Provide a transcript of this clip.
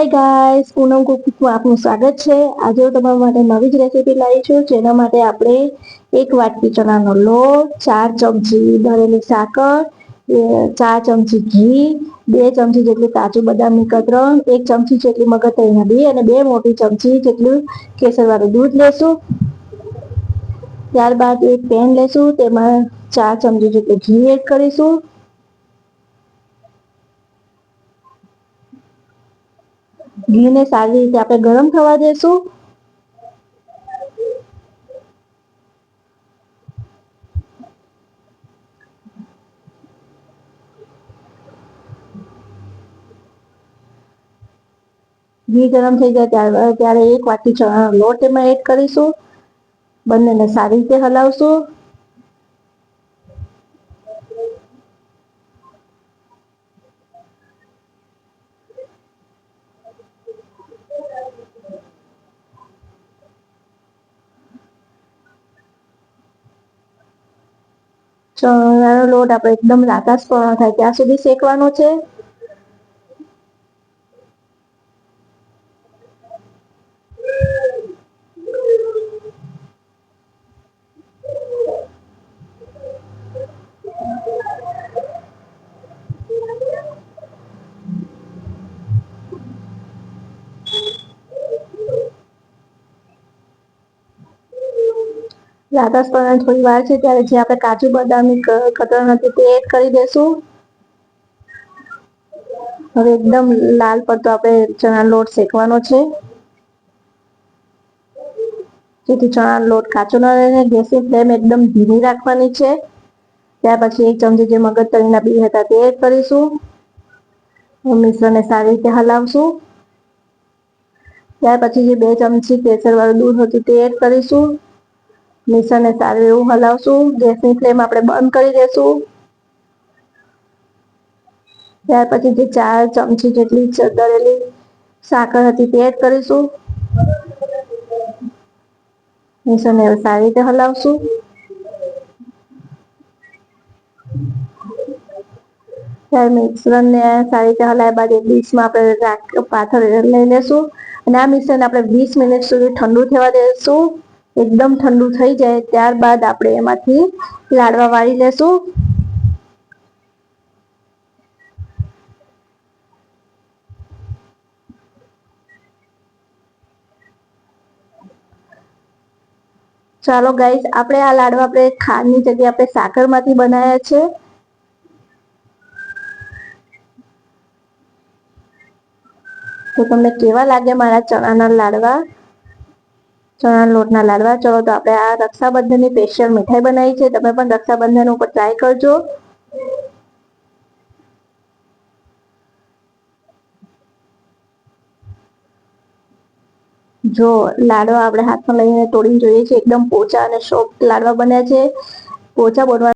Hi guys પૂનમ કુકમાં આપનું સ્વાગત છે. આજે હું તમારા માટે નવી જ રેસીપી લાવી છું, જેના માટે આપણે એક વાટકી ચણાનો લોટ, ચાર ચમચી ભરેલી સાકર ચાર ચમચી ઘી, બે ચમચી જેટલું કાજુ બદામની કતરણ, એક ચમચી જેટલી મગજતરીના બી અને બે મોટી ચમચી જેટલું કેસરવાળું દૂધ લેશું. ત્યારબાદ એક પેન લેશું, તેમાં ચાર ચમચી જેટલું ઘી એડ કરીશું. ઘીને સારી રીતે આપણે ગરમ થવા દેશું. ઘી ગરમ થઈ જાય ત્યારે ત્યારે એક વાટકી લોટ એમાં એડ કરીશું. બંનેને સારી રીતે હલાવશું. લોટ આપણે એકદમ રાતાસ થાય. ત્યાં સુધી શેકવાનો છે. રાધાસ પણ થોડી વાર છે ત્યારે જે આપણે કાજુ બદામની કતરણ હતી તે એડ કરી દેશું. હવે એકદમ લાલ પડતો આપણે ચણા લોટ શેકવાનો છે. જેથી ચણા લોટ કાચો ન રહે ગેસની ફ્લેમ એકદમ ધીમી રાખવાની છે. ત્યાર પછી એક ચમચી જે મગજ તળીના બી હતા તે એડ કરીશું. મિશ્રણને સારી રીતે હલાવશું. ત્યાર પછી જે બે ચમચી કેસર વાળું દૂધ હતું તે એડ કરીશું. મિશ્રણને સારું એવું હલાવશું. ગેસની ફ્લેમ આપણે બંધ કરી દેશું. ત્યાર પછી જે ચાર ચમચી જેટલી દરેલી સાકર હતી તે એડ કરીશું. મિશ્રણને સારી રીતે હલાવશું. ત્યારે મિશ્રણને સારી રીતે હલાવ્યા બાદ એક ડીશમાં આપણે પાથર લઈ લેશું. અને આ મિશ્રણ આપણે વીસ મિનિટ સુધી ઠંડુ થવા દઈશું એકદમ ઠંડુ થઈ જાય, ત્યારબાદ આપણે એમાંથી લાડવા વાળી લેશું. ચાલો ગાઈસ, આપણે આ લાડવા આપણે ખાંડની જગ્યાએ આપણે સાકરમાંથી બનાવ્યા છે. તો તમને કેવા લાગે મારા ચણાના લાડવા? ચણા લોટના લાડવા ચલો તો આપણે આ રક્ષાબંધનની સ્પેશિયલ મીઠાઈ બનાવી છે. તમે પણ રક્ષાબંધન ઉપર ટ્રાય કરજો. જો લાડવા આપણે હાથમાં લઈને તોડીને જોઈએ છીએ એકદમ પોચા અને સોફ્ટ લાડવા બન્યા છે. પોચા બનવા